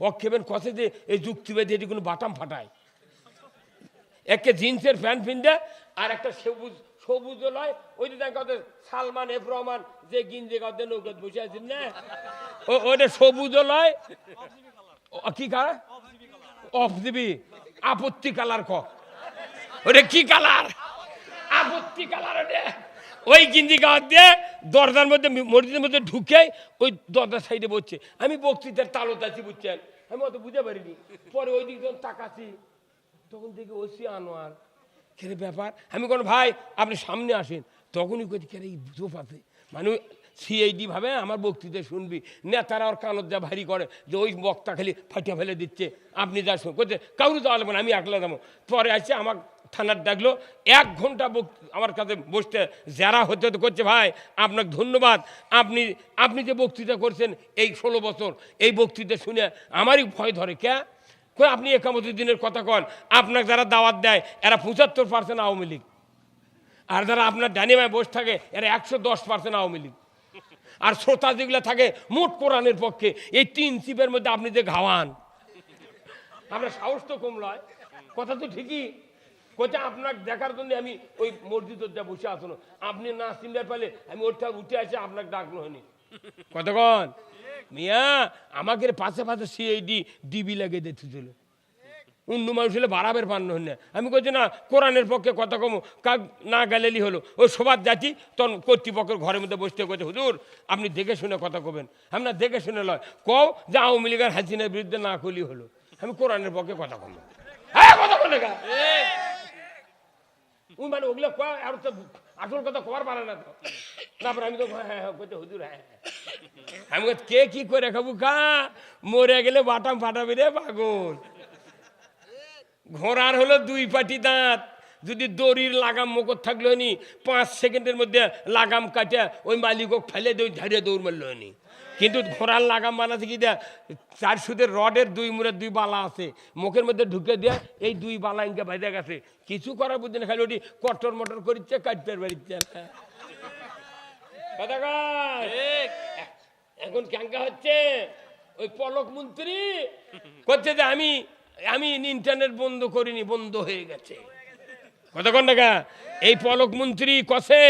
অক্ষেপেন কষে যে এই যুক্তিবাদী এটি কোনো বাটাম ফাটায়। একে জিন্সের প্যান্ট পিনতে আর একটা সবুজ সবুজ লয় ওই যে দেখা সালমান এফ রহমান যে গিঞ্জে গাঁদে নৌকাত বসে আছেন না? ও- ওটা সবুজ ও, কি কালার? অফ দিবি আপত্তি কালার ক। ওটা কি কালার? আপত্তি কালার ওটা ওই গিঞ্জি গাঁত দিয়ে দরজার মধ্যে, মসজিদের মধ্যে ঢুকে ওই দরজার সাইডে বসছে। আমি বক্তৃতার তালত আছি, বুঝছেন? আমি অত বুঝতে পারিনি। পরে ওই দিক যখন তাকাছি তখন দেখি ওসি আনোয়ার। কেরে ব্যাপার? আমি কোন ভাই, আপনি সামনে আসেন। তখনই কই এই চোপ আছে। মানে সিআইডি ভাবে আমার বক্তৃতা শুনবি। নেতারা ওর কানত যা ভারী করে, যে ওই বক্তা খালি ফাটিয়া ফেলে দিচ্ছে। আপনি যা শুন করছে কাউরে যাওয়া লাগবে না, আমি একলা যাব। পরে আসছে আমার থানার ডাকলো, এক ঘণ্টা আমার কাছে বসতে যারা হতে হতে করছে ভাই, আপনাকে ধন্যবাদ। আপনি আপনি যে বক্তৃতা করছেন এই ষোলো বছর, এই বক্তৃতা শুনে আমারই ভয় ধরে, কে? আপনি একামতি দিনের কথা কন, আপনাকে যারা দাওয়াত দেয়, এরা পঁচাত্তর পার্সেন্ট আওয়ামী লীগ। আর যারা আপনার ডানিমায় বসে থাকে, এরা একশো দশ পার্সেন্ট আওয়ামী লীগ। আর শ্রোতা যেগুলো থাকে, মোট কোরআনের পক্ষে, এই তিন চিপের মধ্যে আপনি যে ঘাওয়ান। আপনার সাহস তো কম লয়। কথা তো ঠিকই। কোথা আপনার দেখার জন্য আমি ওই মসজিদের যা বসে আসুন আপনি না চিনবার পালে আমি ওটা উঠে আসে আপনাকে ডাকলো হয়নি। কতক্ষণ মিয়া আমাকে পাশে পাশে সিআইডি ডিবি লাগিয়ে দিতেছিল অন্য মানুষ হলে বাড়াবের পান্ন হন না আমি কইছি না কোরআনের পক্ষে কথা কম। কাক না গেলেলি হলো। ওই সবার জাতি তখন কর্তৃপক্ষের ঘরের মধ্যে বসতে কইছে হুজুর আপনি দেখে শুনে কথা কবেন। আমি না দেখে শুনে লয়। কও যে আওয়ামী লীগের হাসিনার বিরুদ্ধে না করলি হলো। আমি কোরআনের পক্ষে কথা কম। হ্যাঁ কথা বলে গা উনি মানে ওগুলো কয়, আর তো আসল কথা কবার পারে না তো। তারপর আমি তো হ্যাঁ হ্যাঁ কইতে হুজুর হ্যাঁ হ্যাঁ। আমি কে কি করে খাব কা মরে গেলে বাটাম ফাটাবি রে পাগল। ঘোড়ার হলো দুই পাটি দাঁত। যদি দড়ির লাগাম মুখত থাকল নি, পাঁচ সেকেন্ডের মধ্যে লাগাম কাটে ওই মালিকক ফেলে দই ঝাড়িয়ে দৌড় মারলো নি। কিন্তু ঘোড়ার লাগাম বানাতে কি দেয়া? চার সুদের রডের দুই মুড়ে দুই বালা আছে। মুখের মধ্যে ঢুকে দেয়া এই দুই বালা ইনকে বাইরে গেছে। কিছু করার বুঝি না খালি ওটি কটর মটর করিচ্ছে কাটতে বাড়িচ্ছে। এখন ক্যাঙ্কা হচ্ছে ওই পলক মন্ত্রী করছে যে আমি আমি ইন্টারনেট বন্ধ করিনি বন্ধ হয়ে গেছে। কতক্ষণ টাকা এই পলক মন্ত্রী কষে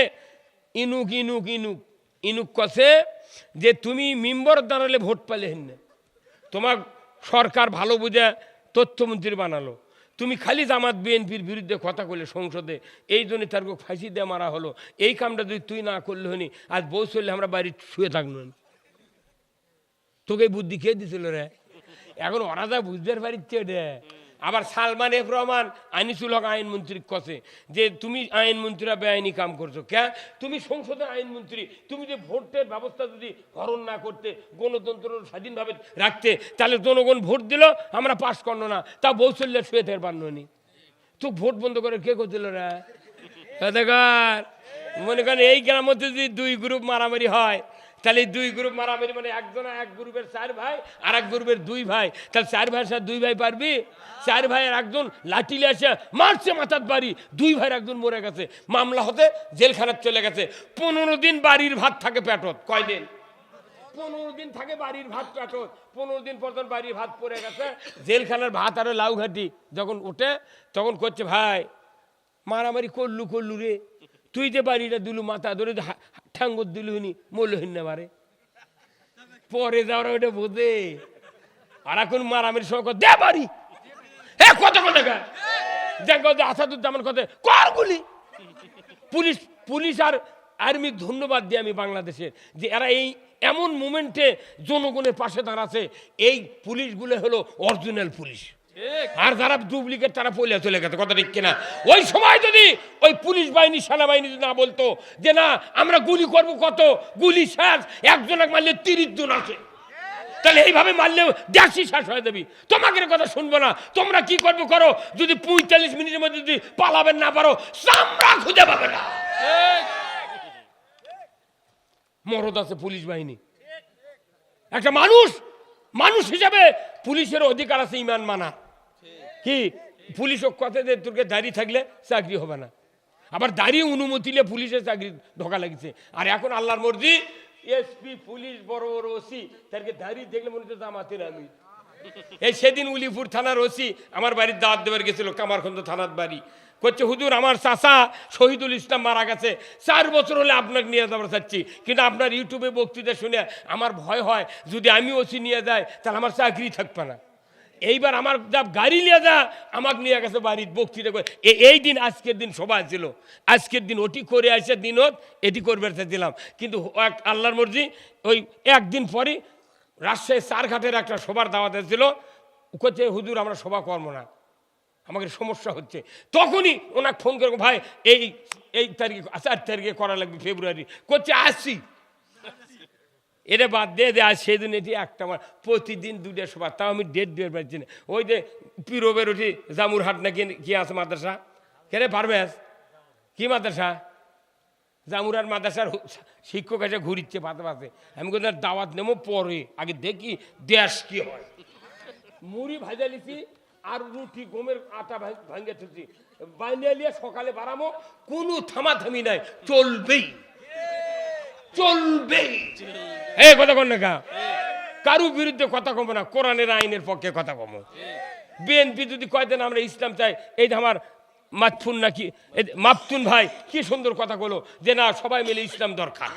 ইনুক ইনুক ইনুক ইনুক কষে যে তুমি মিম্বর দাঁড়ালে ভোট পালে হেন। তোমার সরকার ভালো বুঝে তথ্যমন্ত্রী বানালো। তুমি খালি জামাত, বিএনপির বিরুদ্ধে কথা করলে সংসদে। এই জন্য তার ফাঁসি দিয়ে মারা হলো। এই কামটা যদি তুই না করলে হনি আজ বউ চললে আমরা বাড়ি শুয়ে থাকল। তোকে বুদ্ধি খেয়ে দিছিল রে? এখন ওরা যা বুঝতে পারিচ্ছে রে। আবার সালমান এফ রহমান আনিসুল হক আইনমন্ত্রী কষে যে তুমি আইনমন্ত্রীরা বেআইনি কাম করছ। কে তুমি সংসদে আইনমন্ত্রী তুমি যে ভোটের ব্যবস্থা যদি হরণ না করতে, গণতন্ত্র স্বাধীনভাবে রাখতে, তাহলে জনগণ ভোট দিল, আমরা পাশ করল না। তা বৌসল্যে শুয়ে থাকতে পারল তো ভোট বন্ধ করে কে করছিল রে? মনে করেন এই গ্রামের যদি দুই গ্রুপ মারামারি হয় তাহলে দুই গ্রুপ মারামারি মানে একজন এক গ্রুপের চার ভাই আর এক গ্রুপের দুই ভাই। তাহলে চার ভাইয়ের সাথে দুই ভাই পারবি? চার ভাইয়ের একজন লাঠিলে এসে মারছে মাথার বাড়ি। দুই ভাইয়ের একজন মরে গেছে। মামলা হতে জেলখানার চলে গেছে। পনেরো দিন বাড়ির ভাত থাকে পেটত। কয়দিন? পনেরো দিন থাকে বাড়ির ভাত পেটত। পনেরো দিন পর্যন্ত বাড়ির ভাত পড়ে গেছে, জেলখানার ভাত আরও লাউ ঘাটি যখন ওঠে, তখন করছে, ভাই, মারামারি করলু করলু রে। তুই যে বাড়িটা দিলু মাথা ধরে ঠাঙ্গর দিলু নি মূল্যহীন না মারে পরে যাওয়ার ওটা বোঝে। আর এখন মারামারি সময় দে বাড়ি। এ কত কত আসাদুজ্জামান কথা কর গুলি। পুলিশ পুলিশ আর আর্মি ধন্যবাদ দিই আমি বাংলাদেশের, যে এরা এই এমন মুমেন্টে জনগণের পাশে দাঁড়াচ্ছে এই পুলিশগুলো হলো অরিজিনাল পুলিশ। আর যারা ডুপ্লিকেট, তারা পলিয়া চলে গেছে কথা ঠিক কিনা? ওই সময় যদি ওই পুলিশ বাহিনী, সেনাবাহিনী যদি না বলতো যে না, আমরা গুলি করব কত? গুলি শেষ, একজন এক মারলে তিরিশ জন আছে তাহলে এইভাবে মারলেও দেশই শেষ হয়ে যাবি। তোমাকে কথা শুনব না। তোমরা কি করবে করো? যদি পঁয়তাল্লিশ মিনিটের মধ্যে যদি পালাবেন না পারো, চামড়া খুঁজে পাবে না। মরদ আছে পুলিশ বাহিনী। একটা মানুষ মানুষ হিসাবে পুলিশের অধিকার আছে ইমান মানা কি? পুলিশ ও কথা যে তোকে দাঁড়িয়ে থাকলে চাকরি হবে না। আবার দাঁড়িয়ে অনুমতি নিয়ে পুলিশের চাকরি ঢোকা লাগিছে। আর এখন আল্লাহর মর্জি, এসপি, পুলিশ, বড় বড় ওসি, তাদেরকে দাঁড়িয়ে দেখলে মনে হচ্ছে জামাতের আমি এই সেদিন উলিপুর থানার ওসি আমার বাড়ির দাঁত দেবার গেছিল, কামারখন্দ থানার বাড়ি। করছে হুজুর, আমার চাচা শহীদুল ইসলাম মারা গেছে। চার বছর হলে আপনাকে নিয়ে যাবার চাচ্ছি। কিন্তু আপনার ইউটিউবে বক্তৃতা শুনে আমার ভয় হয়, যদি আমি ওসি নিয়ে যাই, তাহলে আমার চাকরি থাকবে না। এইবার আমার যা গাড়ি নিয়ে যা, আমাকে নিয়ে গেছে বাড়ির বক্তৃতা করে। এই দিন আজকের দিন সভা ছিল। আজকের দিন ওটি করে আসে দিনত, এটি করবে দিলাম। কিন্তু এক আল্লাহর মর্জি, ওই একদিন পরই রাজশাহী চারঘাটের একটা সভার দাওয়াত ছিল করছে হুজুর, আমরা সভা করব না। আমাকে সমস্যা হচ্ছে। তখনই ওনাকে ফোন করে, ভাই, এই এই তারিখে, চার তারিখে করা লাগবে ফেব্রুয়ারি। করছে আসছি। এটা বাদ দিয়ে দে আজ সেদিন এটি একটা আমার প্রতিদিন দুটো সভা, তাও আমি ডেট দিয়ে পারছি না। ওই যে পিরোবের ওটি জামুরহাট নাকি কি আছে মাদ্রাসা? কেরে পারবে কি মাদ্রাসা? জামুরার মাদ্রাসার শিক্ষক এসে ঘুরিচ্ছে পাতে পাতে আমি কিন্তু দাওয়াত নেব পরে, আগে দেখি দেশ কি হয়। মুড়ি ভাজা লিছি আর রুটি, গমের আটা ভাঙ- থুছি। বাইনে নিয়ে সকালে বাড়াবো কোনো থামাথামি নাই, চলবেই। চলবেই। এই কথা কন না কারু বিরুদ্ধে কথা কমো না, কোরআনের আইনের পক্ষে কথা কমো। বিএনপি যদি কয়দিন আমরা ইসলাম চাই। এই আমার মাতফুন নাকি মাপতুন ভাই, কি সুন্দর কথা বলো, যে না, সবাই মিলে ইসলাম দরকার।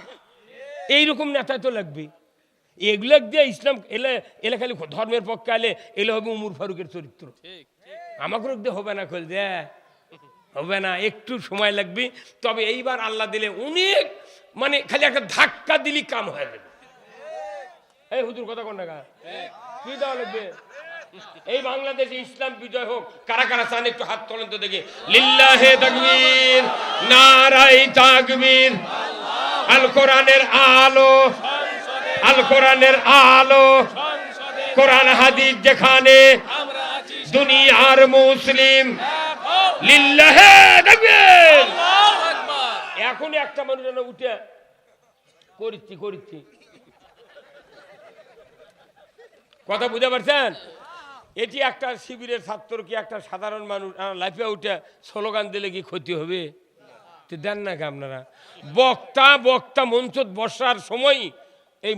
এইরকম নেতা তো লাগবে। এগুলো দিয়ে ইসলাম এলে এলে খালি ধর্মের পক্ষে এলে এলে হবে উমর ফারুকের চরিত্র। আমাকে দিয়ে হবে না খোল দে। হবে না, একটু সময় লাগবে। তবে এইবার আল্লাহ দিলে অনেক মানে খালি একটা ধাক্কা দিলি কাম হয়ে যাবে। এই হুজুর কথা কোন টাকা কি দেওয়া লাগবে? এই বাংলাদেশে ইসলাম বিজয় হোক কারা কারা চান একটু হাত তোলেন তো দেখি। লিল্লাহে তাকবীর নারাই তাকবীর আল কোরআনের আলো আল কোরআনের আলো কোরআন হাদিস যেখানে দুনিয়ার মুসলিম লিল্লাহে তাকবীর। এখন একটা মানুষ যেন উঠে করিচ্ছি করিচ্ছি। কথা বুঝতে পারছেন? এটি একটা শিবিরের ছাত্র কি একটা সাধারণ মানুষ? লাইফে উঠে স্লোগান দিলে কি ক্ষতি হবে? তো দেন না কি আপনারা? বক্তা বক্তা মঞ্চত বসার সময় এই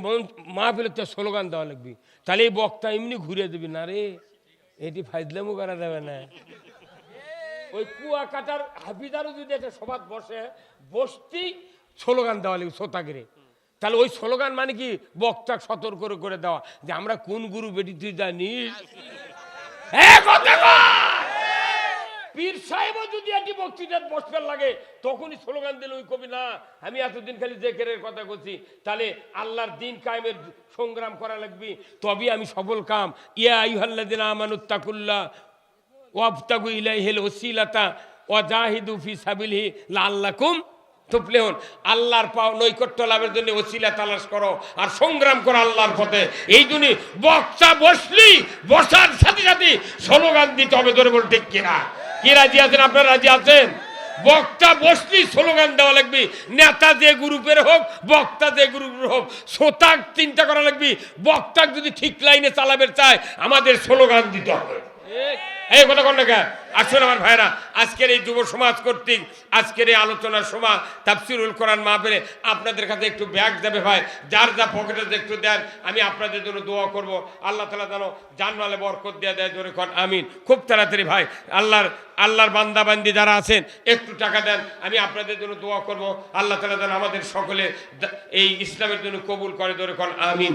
মাহফিলের স্লোগান দেওয়া লাগবে। তাহলে এই বক্তা এমনি ঘুরে দেবে। না রে, এটি ফাইজলামও করা যাবে না। ওই কুয়া কাটার হাফিদারও যদি একটা সভাত বসে, বসতেই স্লোগান দেওয়া লাগবে শ্রোতাগিরে। তাহলে ওই স্লোগান মানে কি? বক্তা সতর্ক করে দেওয়া। যে আমরা কোন গুরু বেটি, তুই কয়! পীর সাহেবও যদি একটি বক্তৃতার বসবার লাগে, তখনই স্লোগান দিল ওই কবি, না, আমি এতদিন খালি জেকেরের কথা বলছি। তাহলে আল্লাহর দিন কায়েমের সংগ্রাম করা লাগবে। তবে আমি সফল কাম। ইয়া আইহাল্লাদিন আমানুত্তাকুল্লাহ ওয়াবতাগু ইলাইহিল ওসিলাতা ওয়া জাহিদু ফি সাবিলিহি লাআল্লাকুম তুফলিহুন আল্লাহর পাও নৈকট্য লাভের জন্য ওসিলা তালাশ করো আর সংগ্রাম করো আল্লাহর পথে। এই জন্য বক্তা বসলি, বসার সাথে সাথে স্লোগান দিতে হবে ধরে বলতে কিনা? কি রাজি আছেন? আপনারা রাজি আছেন? বক্তা বসলি, স্লোগান দেওয়া লাগবে। নেতা যে গ্রুপের হোক, বক্তা যে গ্রুপের হোক শ্রোতাক চিন্তা করা লাগবে। বক্তাক যদি ঠিক লাইনে চালাবে চায়, আমাদের স্লোগান দিতে হবে। এই কথা কোন টাকা আসুন আমার ভাইরা আজকের এই যুব সমাজ কর্তৃক, আজকের এই আলোচনার সময় তাফসিরুল কোরআন মাহফিলে আপনাদের কাছে একটু ব্যাগ দেবে ভাই, যার যা পকেটে একটু দেন, আমি আপনাদের জন্য দোয়া করব। আল্লাহ তালা যেন জানমালে বরকত দিয়ে দেয়, জোরে কন, আমিন। খুব তাড়াতাড়ি ভাই, আল্লাহর আল্লাহর বান্দাবান্দি যারা আছেন, একটু টাকা দেন, আমি আপনাদের জন্য দোয়া করব। আল্লাহ তালা যেন আমাদের সকলে এই ইসলামের জন্য কবুল করে ধরে কন, আমিন।